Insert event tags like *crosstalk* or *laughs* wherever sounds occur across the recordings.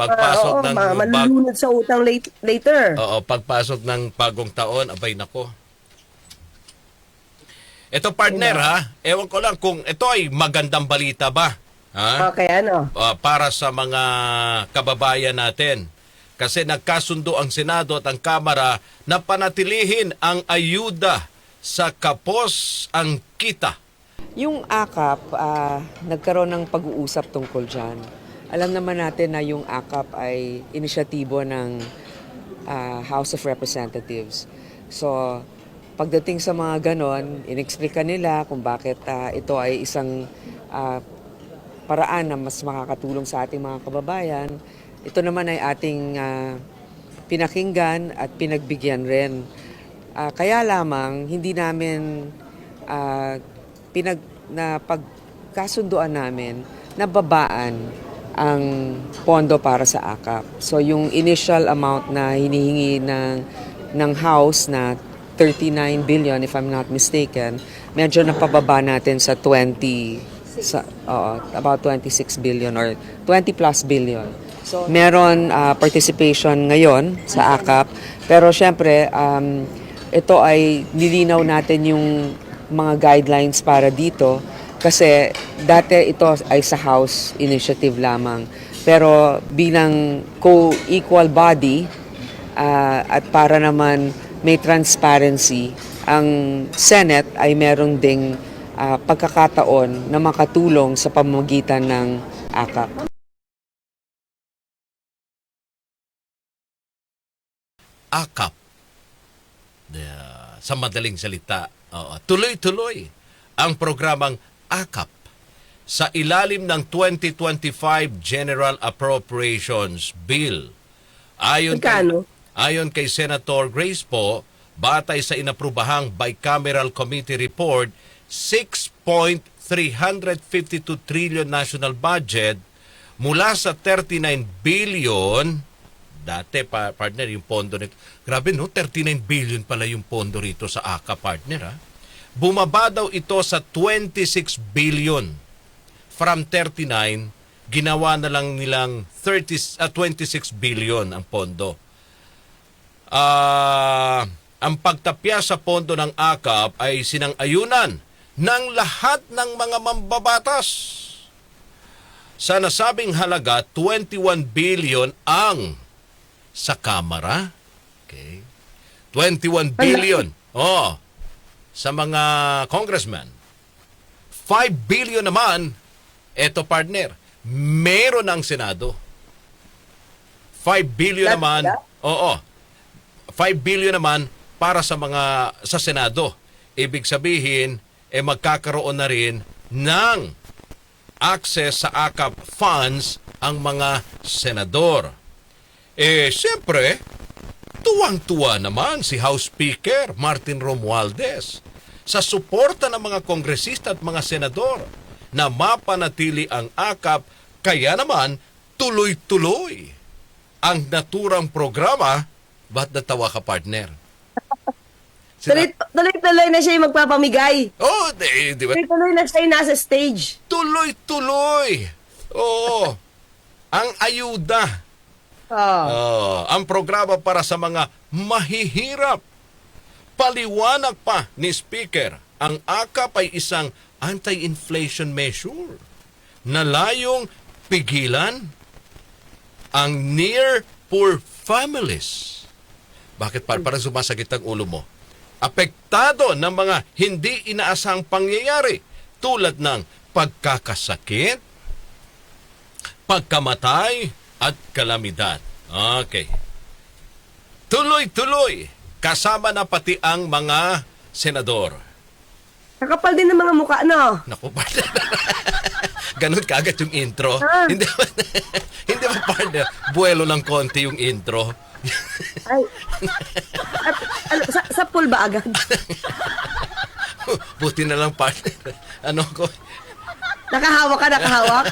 Pagpasok Ah, oo, ng ma- malulunod sa utang late, later. Oo, pagpasok ng bagong taon, abay nako. Ito partner ha, ewan ko lang kung ito ay magandang balita ba? Ha? Okay, ano? Ah, para sa mga kababayan natin. Kasi nagkasundo ang Senado at ang Kamara na panatilihin ang ayuda sa kapos ang kita. Yung AKAP, ah, nagkaroon ng pag-uusap tungkol dyan. Alam naman natin na yung AKAP ay inisyatibo ng ah, House of Representatives. So, pagdating sa mga ganon, inexplika nila kung bakit ah, ito ay isang ah, paraan na mas makakatulong sa ating mga kababayan. Ito naman ay ating ah, pinakinggan at pinagbigyan rin. Ah, kaya lamang hindi namin ah, pinag na pagkasunduan namin na babaan ang pondo para sa AKAP. So yung initial amount na hinihingi ng ng House na 39 billion if I'm not mistaken, medyo napababa natin sa 20 sa oo, about 26 billion or 20 plus billion. So meron ah, participation ngayon sa AKAP pero syempre um, ito ay nilinaw natin yung mga guidelines para dito kasi dati ito ay sa House initiative lamang. Pero bilang co-equal body ah, at para naman may transparency, ang Senate ay meron ding ah, pagkakataon na makatulong sa pamamagitan ng AKAP. akap. Yeah, sa madaling salita, oo, tuloy-tuloy ang programang akap sa ilalim ng 2025 General Appropriations Bill. Ayon kay, Magkano? ayon kay Senator Grace po, batay sa inaprubahang bicameral committee report, 6.352 trillion national budget mula sa 39 billion Dati, pa, partner, yung pondo nito. Grabe, no? 39 billion pala yung pondo rito sa AKA, partner, ha? Bumaba daw ito sa 26 billion. From 39, ginawa na lang nilang 30, ah, 26 billion ang pondo. Ah, ang pagtapya sa pondo ng AKAP ay sinang-ayunan ng lahat ng mga mambabatas. Sa nasabing halaga, 21 billion ang sa Kamara. Okay. 21 billion. Oh. Sa mga congressman. 5 billion naman, eto partner, meron ang Senado. 5 billion That's naman, that? oo. 5 billion naman para sa mga sa Senado. Ibig sabihin, eh magkakaroon na rin ng access sa AKAP funds ang mga senador. Eh, siyempre, tuwang-tuwa naman si House Speaker Martin Romualdez sa suporta ng mga kongresista at mga senador na mapanatili ang AKAP kaya naman tuloy-tuloy ang naturang programa. Ba't natawa ka, partner? *laughs* Tuloy-tuloy na siya yung magpapamigay. oh, di, di ba? Tuloy-tuloy na siya yung nasa stage. Tuloy-tuloy. Oo. ang ayuda Oh. Oh, ang programa para sa mga mahihirap. Paliwanag pa ni Speaker, ang AKAP ay isang anti-inflation measure na layong pigilan ang near poor families. Bakit pa parang sumasakit ang ulo mo? Apektado ng mga hindi inaasang pangyayari tulad ng pagkakasakit, pagkamatay, at kalamidad. Okay. Tuloy-tuloy, kasama na pati ang mga senador. Kakapal din ng mga mukha, no? Naku, partner. *laughs* Ganun kagad yung intro. Ah. Hindi ba, *laughs* hindi ba, partner? Buwelo ng konti yung intro. Ay. At, ano, sa, sa pool ba agad? *laughs* Buti na lang, partner. Ano ko? Nakahawak ka, nakahawak?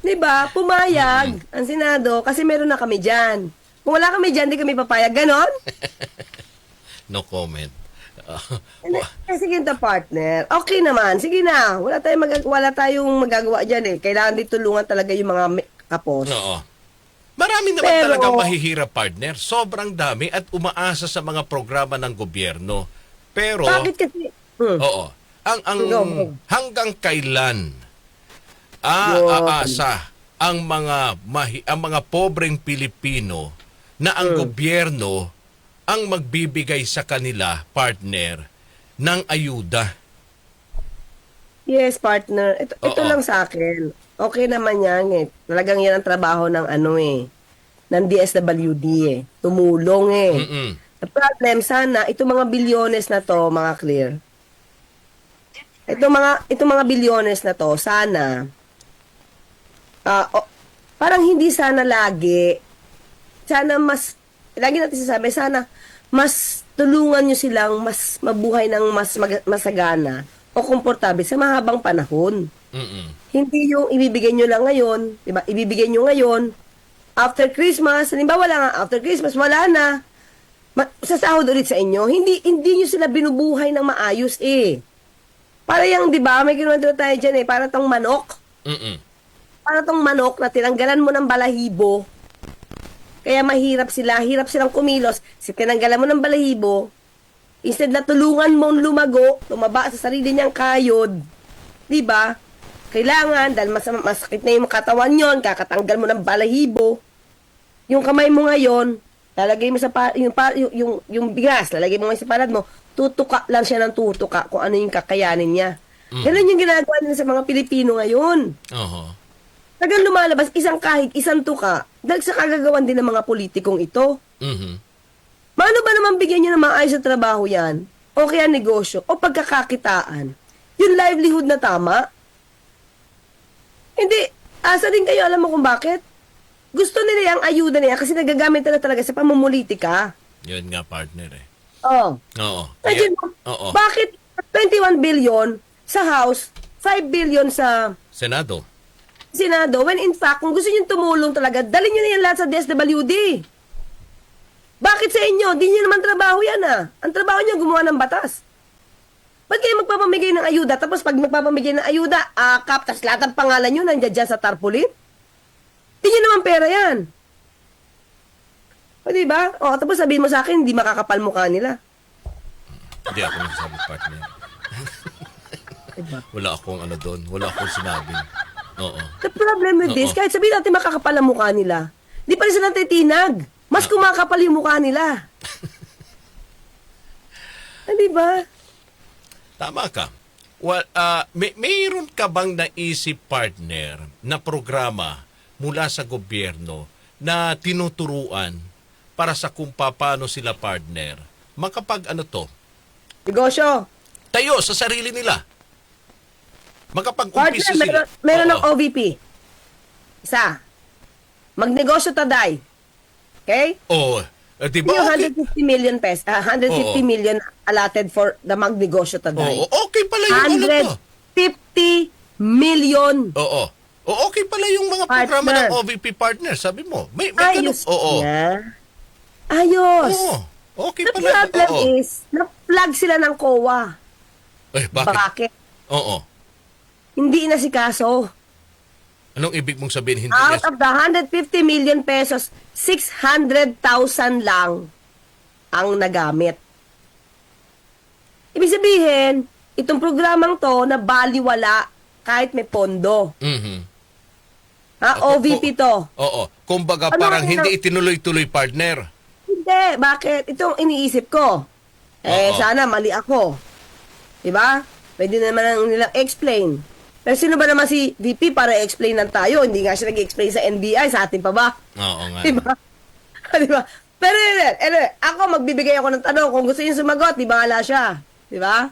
Di ba? Pumayag ang Senado kasi meron na kami dyan. Kung wala kami dyan, di kami papayag. Ganon? *laughs* No comment. *laughs* Hindi, eh, sige na partner. Okay naman. Sige na. Wala tayong, mag- wala tayong magagawa dyan eh. Kailangan din tulungan talaga yung mga mi- kapos. Oo. Marami naman Pero- talagang mahihirap partner. Sobrang dami at umaasa sa mga programa ng gobyerno. Pero Bakit kasi? Hmm. Oo. Ang ang Go, go. hanggang kailan Yun. aasa ang mga mahi, ang mga pobreng Pilipino na ang Hmm. gobyerno ang magbibigay sa kanila partner ng ayuda. Yes, partner. Ito, ito lang sa akin. Okay naman yan eh. Talagang yan ang trabaho ng ano eh. Ng DSWD eh. Tumulong eh. Mm-mm. The problem sana, itong mga bilyones na to, mga clear. Itong mga, itong mga bilyones na to, sana, ah, o- parang hindi sana lagi, sana mas, lagi natin sasabi, sana mas tulungan nyo silang mas mabuhay ng mas mag- masagana o komportable sa mahabang panahon. Mm-mm. Hindi yung ibibigay nyo lang ngayon, di ba? Ibibigay nyo ngayon, after Christmas, halimbawa wala nga, after Christmas, wala na. Ma- sasahod ulit sa inyo. Hindi hindi nyo sila binubuhay ng maayos eh. Para yung, di ba, may ginawa tayo dyan eh, para tong manok. Mm-mm. Para tong manok na tinanggalan mo ng balahibo. Kaya mahirap sila, hirap silang kumilos. Si tinanggalan mo ng balahibo, instead na tulungan mong lumago, lumaba sa sarili niyang kayod, di ba? Kailangan, dahil mas, masakit na yung katawan yon, kakatanggal mo ng balahibo. Yung kamay mo ngayon, lalagay mo sa pa, yung, pa, yung, yung, yung bigas, lalagay mo ngayon sa palad mo, tutuka lang siya ng tutuka kung ano yung kakayanin niya. Ganun yung ginagawa nila sa mga Pilipino ngayon. Oho. Tagang lumalabas, isang kahig, isang tuka, dahil sa kagagawan din ng mga politikong ito. Mhm. Paano ba naman bigyan niyo ng maayos na trabaho yan? O kaya negosyo? O pagkakakitaan? Yung livelihood na tama? Hindi. Asa din kayo, alam mo kung bakit? Gusto nila yung ayuda niya kasi nagagamit na talaga sa pamumulitika. Yun nga partner eh. Oh. Oo. Imagine mo, Oo. bakit 21 billion sa House, 5 billion sa Senado. Senado, when in fact, kung gusto niyo tumulong talaga, dalhin niyo na yan lahat sa DSWD. Bakit sa inyo? Di niyo naman trabaho yan ah. Ang trabaho niyo gumawa ng batas. Ba't kayo magpapamigay ng ayuda? Tapos pag magpapamigay ng ayuda, akap, tas lahat ng pangalan nyo nandiyan dyan sa tarpaulin? Di niyo naman pera yan. O diba? O, tapos sabihin mo sa akin, hindi makakapal mukha nila. Hindi ako nagsasabi partner. Wala akong ano doon. Wala akong sinabi. Oo. The problem with this, Oo. kahit sabihin natin makakapal ang mukha nila, di pa rin sila titinag. Mas kumakapal yung mukha nila. *laughs* ah, di ba? Tama ka. Well, ah, may, mayroon ka bang naisip partner na programa mula sa gobyerno na tinuturuan para sa kung paano sila partner makapag ano to, Negosyo. tayo sa sarili nila. Partner, Makapag-umpisa sila. meron, meron ng Oo. OVP. Isa. Magnegosyo taday. Okay? Oo. Eh, di ba? Yung Okay. 150 million pesos, ah, 150 Oo. million allotted for the magnegosyo taday. Oo, okay pala yung ano to. 150 million. Oo. O okay pala yung mga programa Partner. ng OVP partner, sabi mo. May, may ganun. Ayos Oo. niya. Ayos. Oo. Okay The pala. problem Oo. is, na-plug sila ng COA. Eh, bakit? Bakit? Oo. Hindi na si kaso. Anong ibig mong sabihin? Hindi Out of the 150 million pesos, 600,000 lang ang nagamit. Ibig sabihin, itong programang to na baliwala kahit may pondo. Mhm. Ha, Ako- OVP to. Oo. Kumbaga Ano parang ang- hindi itinuloy-tuloy partner. Hindi, bakit? Ito ang iniisip ko. Eh, Oo. sana mali ako. Diba? Pwede naman ang nilang explain. Pero sino ba naman si VP para explain lang tayo? Hindi nga siya nag-explain sa NBI, sa atin pa ba? Oo nga. Diba? *laughs* diba? Pero anyway, anyway, ako magbibigay ako ng tanong. Kung gusto niyo sumagot, di bahala siya. Diba?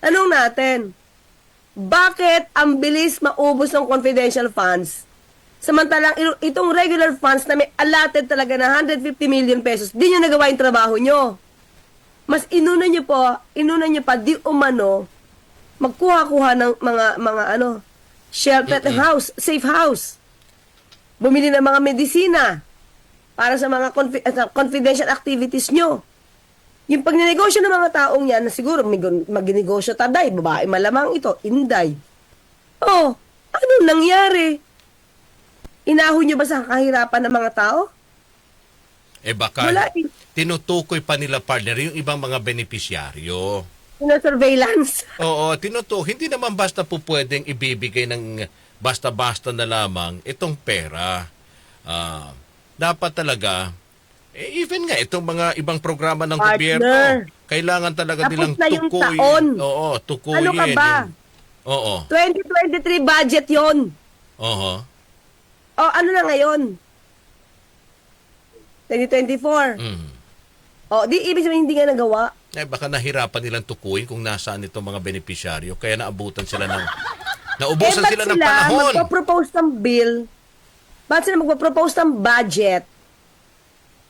Tanong natin, bakit ang bilis maubos ng confidential funds? Samantalang ito- itong regular funds na may allotted talaga na 150 million pesos, di nyo nagawa yung trabaho nyo. Mas inuna nyo po, inuna nyo pa, di umano, magkuha-kuha ng mga, mga ano, sheltered house, safe house. Bumili ng mga medisina para sa mga confi- uh, confidential activities nyo. Yung pagnenegosyo ng mga taong yan, na siguro magnegosyo taday, babae malamang ito, inday. Oh, ano nangyari? Inahon nyo ba sa kahirapan ng mga tao? Eh baka Wala eh. tinutukoy pa nila partner yung ibang mga benepisyaryo. Sino-surveillance. *laughs* Oo, tinutukoy. Hindi naman basta po pwedeng ibibigay ng basta-basta na lamang itong pera. Ah, dapat talaga, eh, even nga itong mga ibang programa ng Partner. gobyerno, kailangan talaga Tapos nilang na yung tukuyin. taon. Oo, tukuyin. Ano ka ba? Oo, 2023 budget yon. oo. O ano na ngayon? 2024. Mm. O, di ibig sabihin hindi nga nagawa. Eh, baka nahirapan nilang tukuyin kung nasaan itong mga benepisyaryo. Kaya naabutan sila ng... *laughs* Naubusan eh, ba't sila ng panahon. magpo-propose ng bill? Ba't sila magpo-propose ng budget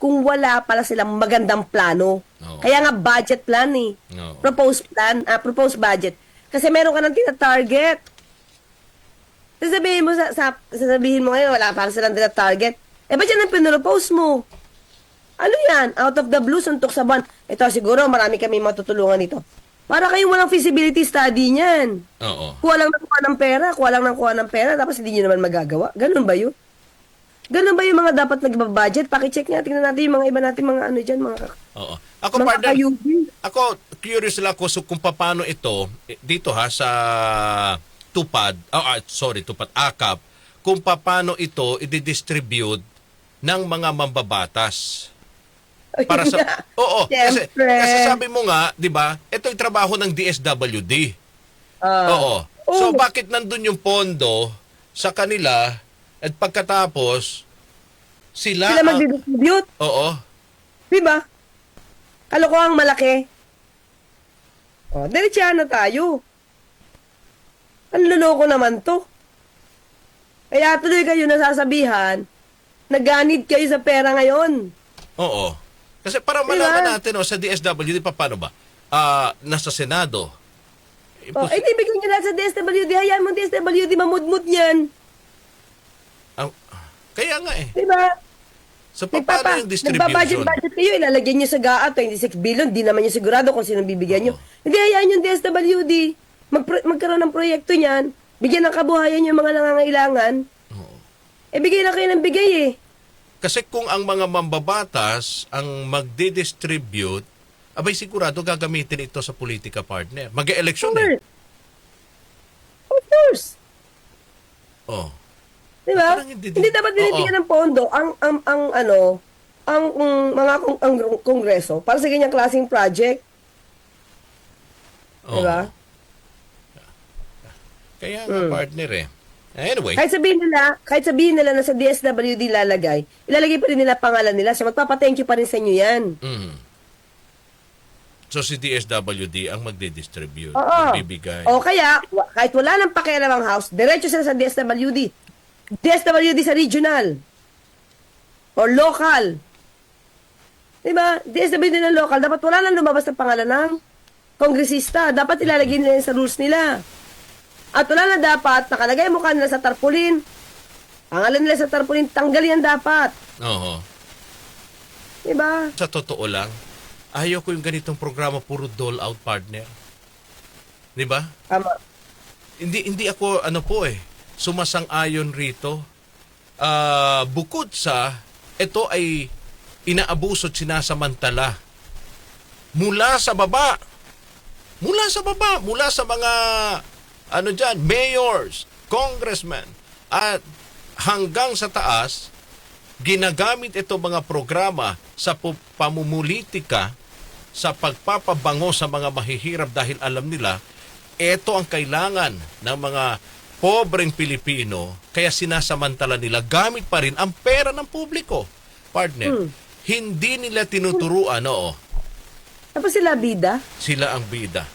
kung wala pala silang magandang plano? Oo. Kaya nga budget plan eh. Oo. Proposed plan, ah, proposed budget. Kasi meron ka ng tina-target. Sasabihin mo, sa, sa, sasabihin mo ngayon, wala pa silang tina-target. Eh, ba't yan ang pinropose mo? Ano yan? Out of the blue, suntok sa buwan. Ito, siguro, marami kami matutulungan nito. Para kayong walang feasibility study niyan. Oo. Kuha lang ng kuha ng pera, kuha lang ng kuha ng pera, tapos hindi nyo naman magagawa. Ganun ba yun? Ganun ba yung mga dapat nagbabudget? Pakicheck nga, tingnan natin yung mga iba natin mga ano dyan, mga, Oo. Ako, mga partner. Ako, curious lang ako so kung paano ito, eh, dito ha, sa tupad, oh, ah, sorry, tupad, akap, kung paano ito i-distribute ng mga mambabatas. Para sa Oo, kasi, Siyempre. kasi sabi mo nga, 'di ba? Ito yung trabaho ng DSWD. Ah. Oo. So Oo. bakit nandun yung pondo sa kanila at pagkatapos sila, Sila ang- magdidistribute. Oo. Di ba? Kalokohang malaki. O, diretsahan na tayo. Ang luloko naman to. Kaya tuloy kayo nasasabihan, naganid kayo sa pera ngayon. Oo. Kasi para Diba? malaman natin oh, sa DSWD, pa paano ba? Ah, nasa Senado. O, pos- eh, di bigyan nyo lang sa DSWD. Hayaan mo DSWD, mamudmud yan. ang- kaya nga eh. Di ba? So pa- paano yung distribution? Nagbabudget-budget kayo, ilalagyan nyo sa GAA, 26 billion, di naman nyo sigurado kung sino bibigyan nyo. Hindi, hayaan yung DSWD. Magpro- magkaroon ng proyekto niyan, bigyan ng kabuhayan yung mga nangangailangan. Oo. Eh, bigay na kayo ng bigay eh. Kasi kung ang mga mambabatas ang magdi-distribute, abay sigurado gagamitin ito sa politika partner. Mag-eleksyon eh. Of course. Oh. Di ba? Parang hindi Hindi, dapat binibigyan ng pondo ang, ang, ang ano, ang, mm, mga kong, ang kongreso para sa ganyang klaseng project. oh. Di ba? Kaya nga partner eh. Anyway, Kahit sabihin nila, kahit sabihin nila na sa DSWD lalagay, ilalagay pa rin nila pangalan nila. So magpapa-thank you pa rin sa inyo yan. mhm. So si DSWD ang magdi-distribute, Oo. magbibigay. O kaya, wa- kahit wala nang pakialam ang house, diretso sila sa DSWD. DSWD sa regional. Or local. Diba? DSWD na local. Dapat wala nang lumabas na pangalan ng kongresista. Dapat ilalagay nila yun sa rules nila. At wala na dapat, nakalagay mo kanila sa tarpaulin. Pangalan nila sa tarpaulin, tanggalin yan dapat. Oo. Diba? Sa totoo lang, ayaw ko yung ganitong programa puro dole out partner. 'Di ba? Tama. Hindi hindi ako ano po eh sumasang-ayon rito. Ah, bukod sa ito ay inaabuso at sinasamantala mula sa baba. Mula sa baba, mula sa mga ano diyan, mayors, congressmen at hanggang sa taas ginagamit ito mga programa sa pamumulitika sa pagpapabango sa mga mahihirap dahil alam nila ito ang kailangan ng mga pobreng Pilipino kaya sinasamantala nila gamit pa rin ang pera ng publiko. Partner, hindi nila tinuturuan, oo, Tapos sila bida. sila ang bida.